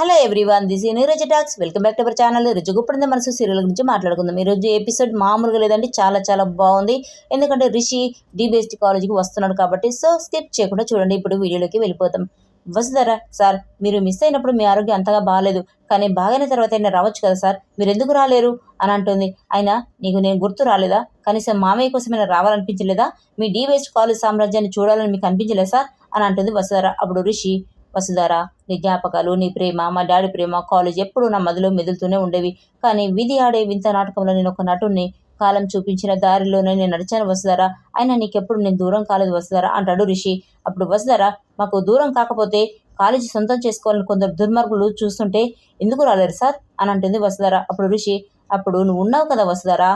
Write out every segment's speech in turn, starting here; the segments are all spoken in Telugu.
హలో ఎవ్రీవన్ దిస్ ఈ Neeraja talks welcome back to our channel రుజుగుప్పడింది మనసు సీరియల్ గురించి మాట్లాడుకుందాం. ఈరోజు ఎపిసోడ్ మామూలుగా లేదండి చాలా చాలా బాగుంది. ఎందుకంటే రిషి డిబిఎస్టీ కాలేజీకి వస్తున్నాడు కాబట్టి సో స్కిప్ చేయకుండా చూడండి. ఇప్పుడు వీడియోలోకి వెళ్ళిపోతాం. వసుధారా సార్ మీరు మిస్ అయినప్పుడు మీ ఆరోగ్యం అంతగా బాగాలేదు. కానీ బాగైన తర్వాత అయినా రావచ్చు కదా సార్? మీరు ఎందుకు రాలేరు? అని అంటుంది. అయినా నీకు నేను గుర్తు రాలేదా? కనీసం మామయ్య కోసమైనా రావాలనిపించలేదా? మీ డీవేస్ట్ కాలేజ్ సామ్రాజ్యాన్ని చూడాలని మీకు అనిపించలేదు సార్? అని అంటుంది వసుధర. అప్పుడు రిషి వసుధార నీ జ్ఞాపకాలు నీ ప్రేమ మా డాడీ ప్రేమ కాలేజ్ ఎప్పుడూ నా మదిలో మెదులుతూనే ఉండేవి. కానీ విధి ఆడే వింత నాటకంలో నేను ఒక నటుణ్ణి. కాలం చూపించిన దారిలోనే నేను నడిచాను వసుధారా. అయినా నీకెప్పుడు నేను దూరం కాలేదు వసుధారా అంటాడు రిషి. అప్పుడు వసుధారా మాకు దూరం కాకపోతే కాలేజీ సొంతం చేసుకోవాలని కొందరు దుర్మార్గులు చూస్తుంటే ఎందుకు రాలేరు సార్? అని అంటుంది వసుధార. అప్పుడు రిషి అప్పుడు నువ్వు ఉన్నావు కదా వసుధారా?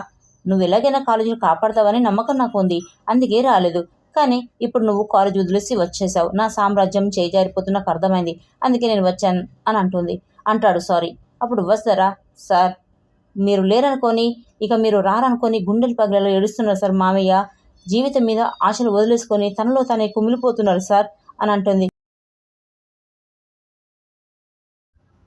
నువ్వు ఎలాగైనా కాలేజీని కాపాడతావని నమ్మకం నాకు ఉంది. అందుకే రాలేదు. కానీ ఇప్పుడు నువ్వు కాలేజ్ వదిలేసి వచ్చేసావు. నా సామ్రాజ్యం చేజారిపోతూ నాకు అర్థమైంది. అందుకే నేను వచ్చాను అని అంటుంది. అంటాడు సారీ. అప్పుడు వస్తారా సార్ మీరు లేరనుకొని ఇక మీరు రారనుకొని గుండెలు పగలలో ఏడుస్తున్నారు సార్ మామయ్య. జీవితం మీద ఆశలు వదిలేసుకొని తనలో తనే కుమిలిపోతున్నారు సార్ అని అంటుంది.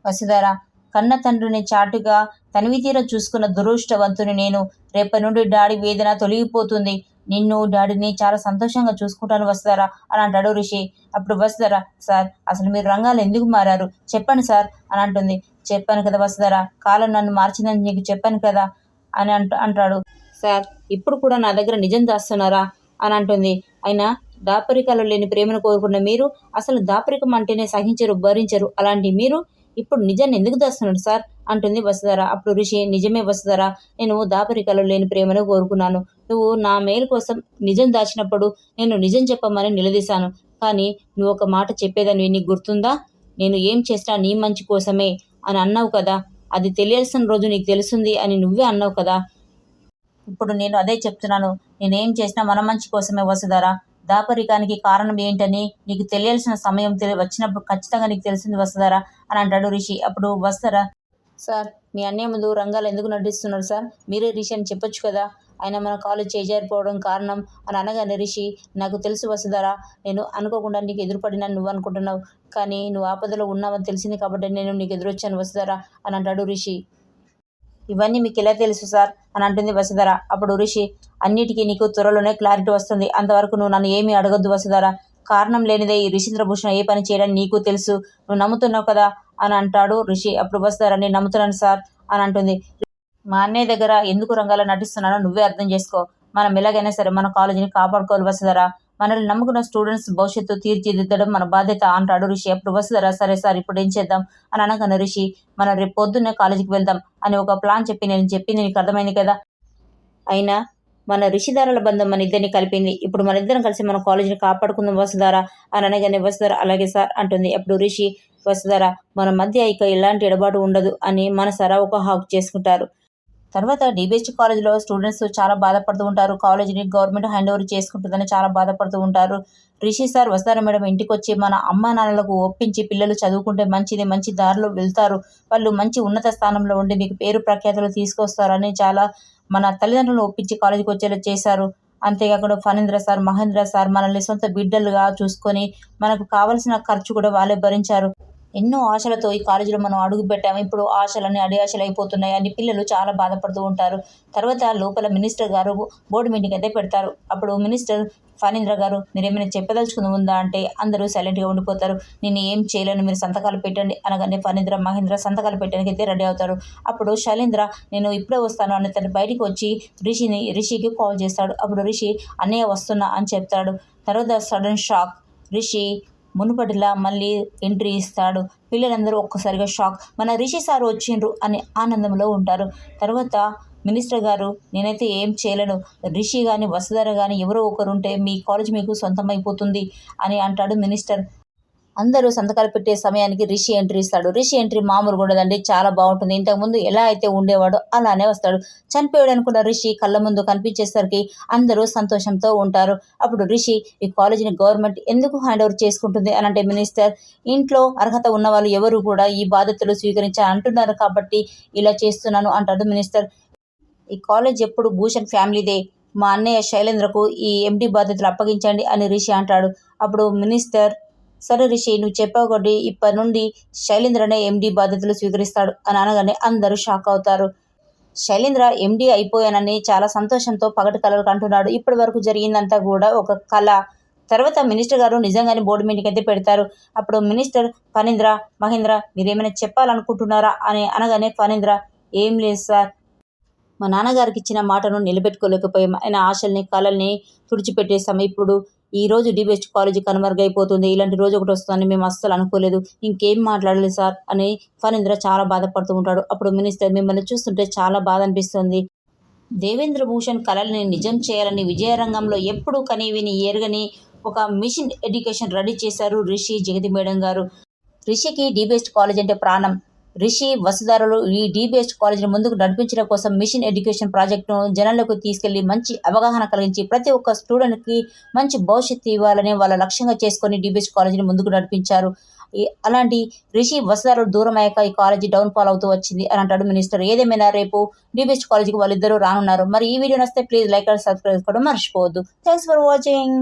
వసుధార కన్న తండ్రిని చాటుగా తనివి తీర చూసుకున్న దురదృష్టవంతుని నేను రేపటి నుండి డాడీ వేదన తొలగిపోతుంది. నిన్ను డాడీని చాలా సంతోషంగా చూసుకుంటాను వస్తారా అని అంటాడు రిషి. అప్పుడు వస్తారా సార్ అసలు మీరు రంగాలు ఎందుకు మారారు? చెప్పండి సార్ అని అంటుంది. చెప్పాను కదా వస్తారా కాలం నన్ను మార్చిందని నీకు చెప్పాను కదా అని అంట అంటాడు. సార్ ఇప్పుడు కూడా నా దగ్గర నిజం దాస్తున్నారా? అని అంటుంది. అయినా దాపరికాలు లేని ప్రేమను కోరుకున్న మీరు అసలు దాపరికం అంటేనే సహించరు భరించరు. అలాంటి మీరు ఇప్పుడు నిజాన్ని ఎందుకు దాస్తున్నాడు సార్? అంటుంది వసుధర. అప్పుడు ఋషి నిజమే వసుధర. నేను దాపరికలు లేని ప్రేమను కోరుకున్నాను. నువ్వు నా మేలు కోసం నిజం దాచినప్పుడు నేను నిజం చెప్పమని నిలదీశాను. కానీ నువ్వు ఒక మాట చెప్పేదాన్ని నీకు గుర్తుందా? నేను ఏం చేసినా నీ మంచి కోసమే అని అన్నావు కదా. అది తెలియాల్సిన రోజు నీకు తెలుస్తుంది అని నువ్వే అన్నావు కదా. ఇప్పుడు నేను అదే చెప్తున్నాను. నేనేం చేసినా మన మంచి కోసమే వసుధరా. దాపరికానికి కారణం ఏంటని నీకు తెలియాల్సిన సమయం వచ్చినప్పుడు ఖచ్చితంగా నీకు తెలిసింది వస్తుందరా అని అంటాడు రిషి. అప్పుడు వస్తారా సార్ మీ అన్నయ్య ముందు రంగాలు ఎందుకు నటిస్తున్నారు సార్? మీరే రిషి అని చెప్పొచ్చు కదా. ఆయన మన కాలేజ్ చేజారిపోవడం కారణం అని అనగానే రిషి నాకు తెలుసు వస్తుందరా నేను అనుకోకుండా నీకు ఎదురుపడినా నువ్వు అనుకుంటున్నావు. కానీ నువ్వు ఆపదలో ఉన్నావని తెలిసింది కాబట్టి నేను నీకు ఎదురొచ్చాను వస్తుందరా అని అంటాడు రిషి. ఇవన్నీ మీకు ఎలా తెలుసు సార్? అని అంటుంది వసుధర. అప్పుడు ఋషి అన్నిటికీ నీకు త్వరలోనే క్లారిటీ వస్తుంది. అంతవరకు నువ్వు నన్ను ఏమీ అడగొద్దు వసుధర. కారణం లేనిదే ఈ రిషీంద్రభూషణ ఏ పని చేయడం నీకు తెలుసు. నువ్వు నమ్ముతున్నావు కదా? అని అంటాడు ఋషి. అప్పుడు వసుధర నేను నమ్ముతున్నాను సార్ అని అంటుంది. మా అన్నయ్య దగ్గర ఎందుకు రంగాల్లో నటిస్తున్నానో నువ్వే అర్థం చేసుకో. మనం ఎలాగైనా సరే మన కాలేజీని కాపాడుకోవాలి వసుధర. మనల్ని నమ్ముకున్న స్టూడెంట్స్ భవిష్యత్తు తీర్చిదిద్దడం మన బాధ్యత అంటాడు రిషి. అప్పుడు వసుధరా సరే సార్ ఇప్పుడు ఏం చేద్దాం? అని అనగానే రిషి మనం రేపు పొద్దున్నే కాలేజీకి వెళ్దాం అని ఒక ప్లాన్ చెప్పి నేను చెప్పింది నీకు అర్థమైంది కదా? అయినా మన రిషిదారుల బంధం మన ఇద్దరిని కలిపింది. ఇప్పుడు మన ఇద్దరం కలిసి మన కాలేజీని కాపాడుకుందాం వసుధారా అని అనగానే వసుధార అలాగే సార్ అంటుంది. అప్పుడు రిషి వసుధార మన మధ్య ఇక ఎలాంటి ఎడబాటు ఉండదు అని మనసారా ఒక హాక్ చేసుకుంటారు. తర్వాత డిబిహెచ్ కాలేజ్లో స్టూడెంట్స్ చాలా బాధపడుతూ ఉంటారు. కాలేజీని గవర్నమెంట్ హ్యాండ్ ఓవర్ చేసుకుంటుందని చాలా బాధపడుతూ ఉంటారు. రిషి సార్ వస్తారా మేడం ఇంటికి వచ్చి మన అమ్మా నాన్నలకు ఒప్పించి పిల్లలు చదువుకుంటే మంచిది మంచి దారిలో వెళ్తారు. వాళ్ళు మంచి ఉన్నత స్థానంలో ఉండి మీకు పేరు ప్రఖ్యాతులు తీసుకొస్తారని చాలా మన తల్లిదండ్రులను ఒప్పించి కాలేజీకి వచ్చేలా చేశారు. అంతేకాకుండా ఫణీంద్ర సార్ మహేంద్ర సార్ మనల్ని సొంత బిడ్డలుగా చూసుకొని మనకు కావలసిన ఖర్చు కూడా వాళ్ళే భరించారు. ఎన్నో ఆశలతో ఈ కాలేజీలో మనం అడుగు పెట్టాము. ఇప్పుడు ఆశలన్నీ అడి ఆశలు అయిపోతున్నాయి అని పిల్లలు చాలా బాధపడుతూ ఉంటారు. తర్వాత లోపల మినిస్టర్ గారు బోర్డు మీటింగ్ అయితే పెడతారు. అప్పుడు మినిస్టర్ ఫణీంద్ర గారు మీరు ఏమైనా చెప్పదలుచుకుని ఉందా? అంటే అందరూ సైలెంట్గా ఉండిపోతారు. నేను ఏం చేయలేను మీరు సంతకాలు పెట్టండి. అనగానే ఫణీంద్ర మహేంద్ర సంతకాలు పెట్టడానికి అయితే రెడీ అవుతారు. అప్పుడు శైలేంద్ర నేను ఇప్పుడే వస్తాను అని తను బయటికి వచ్చి రిషిని రిషికి కాల్ చేస్తాడు. అప్పుడు రిషి అన్నయ్య వస్తున్నా అని చెప్తాడు. తర్వాత సడన్ షాక్ రిషి మునుపటిలా మళ్ళీ ఎంట్రీ ఇస్తాడు. పిల్లలందరూ ఒక్కసారిగా షాక్. మన రిషి సార్ వచ్చిండ్రు అని ఆనందంలో ఉంటారు. తర్వాత మినిస్టర్ గారు నేనైతే ఏం చేయలేను. రిషి కానీ వసుధర కానీ ఎవరో ఒకరు ఉంటే మీ కాలేజ్ మీకు సొంతమైపోతుంది అని అంటాడు మినిస్టర్. అందరూ సంతకాలు పెట్టే సమయానికి రిషి ఎంట్రీ ఇస్తాడు. రిషి ఎంట్రీ మామూలుగా ఉండదండి చాలా బాగుంటుంది. ఇంతకుముందు ఎలా అయితే ఉండేవాడో అలానే వస్తాడు. చనిపోయాడు అనుకున్న రిషి కళ్ళ ముందు కనిపించేసరికి అందరూ సంతోషంతో ఉంటారు. అప్పుడు రిషి ఈ కాలేజీని గవర్నమెంట్ ఎందుకు హ్యాండ్ ఓవర్ చేసుకుంటుంది? అని అంటే మినిస్టర్ ఇంట్లో అర్హత ఉన్న వాళ్ళు ఎవరు కూడా ఈ బాధ్యతలు స్వీకరించాలి అంటున్నారు కాబట్టి ఇలా చేస్తున్నాను అంటాడు మినిస్టర్. ఈ కాలేజ్ ఎప్పుడు భూషణ్ ఫ్యామిలీదే? మా అన్నయ్య శైలేంద్రకు ఈ ఎండి బాధ్యతలు అప్పగించండి అని రిషి అంటాడు. అప్పుడు మినిస్టర్ సరే రిషి నువ్వు చెప్పావు కాబట్టి ఇప్పటి నుండి శైలేంద్రనే ఎండి బాధ్యతలు స్వీకరిస్తాడు అని అనగానే అందరూ షాక్ అవుతారు. శైలేంద్ర ఎండి అయిపోయానని చాలా సంతోషంతో పగటి కలలు కంటున్నాడు. ఇప్పటి వరకు జరిగిందంతా కూడా ఒక కళ తర్వాత మినిస్టర్ గారు నిజంగానే బోర్డు మీటింగ్ అయితే పెడతారు. అప్పుడు మినిస్టర్ ఫణీంద్ర మహేంద్ర మీరేమైనా చెప్పాలనుకుంటున్నారా అని అనగానే ఫణీంద్ర ఏం లేదు సార్. మా నాన్నగారికి ఇచ్చిన మాటను నిలబెట్టుకోలేకపోయాం. ఆయన ఆశల్ని కళల్ని తుడిచిపెట్టేస్తాం ఇప్పుడు ఈ రోజు డిబెస్ట్ కాలేజీ కనుమరుగైపోతుంది. ఇలాంటి రోజు ఒకటి వస్తుందని మేము అస్సలు అనుకోలేదు. ఇంకేం మాట్లాడలేదు సార్ అని ఫణీంద్ర చాలా బాధపడుతూ ఉంటాడు. అప్పుడు మినిస్టర్ మిమ్మల్ని చూస్తుంటే చాలా బాధ అనిపిస్తుంది. దేవేంద్ర భూషణ్ కళల్ని నిజం చేయాలని విజయరంగంలో ఎప్పుడూ కని విని ఎరగని ఒక మిషన్ ఎడ్యుకేషన్ రెడీ చేశారు రిషి జగతి మేడం గారు. రిషికి డిబెస్ట్ కాలేజ్ అంటే ప్రాణం. రిషి వసుధారులు ఈ డీబీఎస్ కాలేజీని ముందుకు నడిపించడం కోసం మిషన్ ఎడ్యుకేషన్ ప్రాజెక్టును జనంలోకి తీసుకెళ్ళి మంచి అవగాహన కలిగించి ప్రతి ఒక్క స్టూడెంట్కి మంచి భవిష్యత్తు ఇవ్వాలని వాళ్ళ లక్ష్యంగా చేసుకొని డి కాలేజీని ముందుకు నడిపించారు. అలాంటి రిషి వసుధారలు దూరం అయ్యాక ఈ కాలేజీ డౌన్ ఫాల్ అవుతూ వచ్చింది అని అంటాడు మినిస్టర్. ఏదేమైనా రేపు డి కాలేజీకి వాళ్ళిద్దరూ రానున్నారు. మరి ఈ వీడియో నస్తే ప్లీజ్ లైక్ అండ్ సబ్స్క్రైబ్ చేసుకోవడం మర్చిపోవద్దు. Thanks for watching.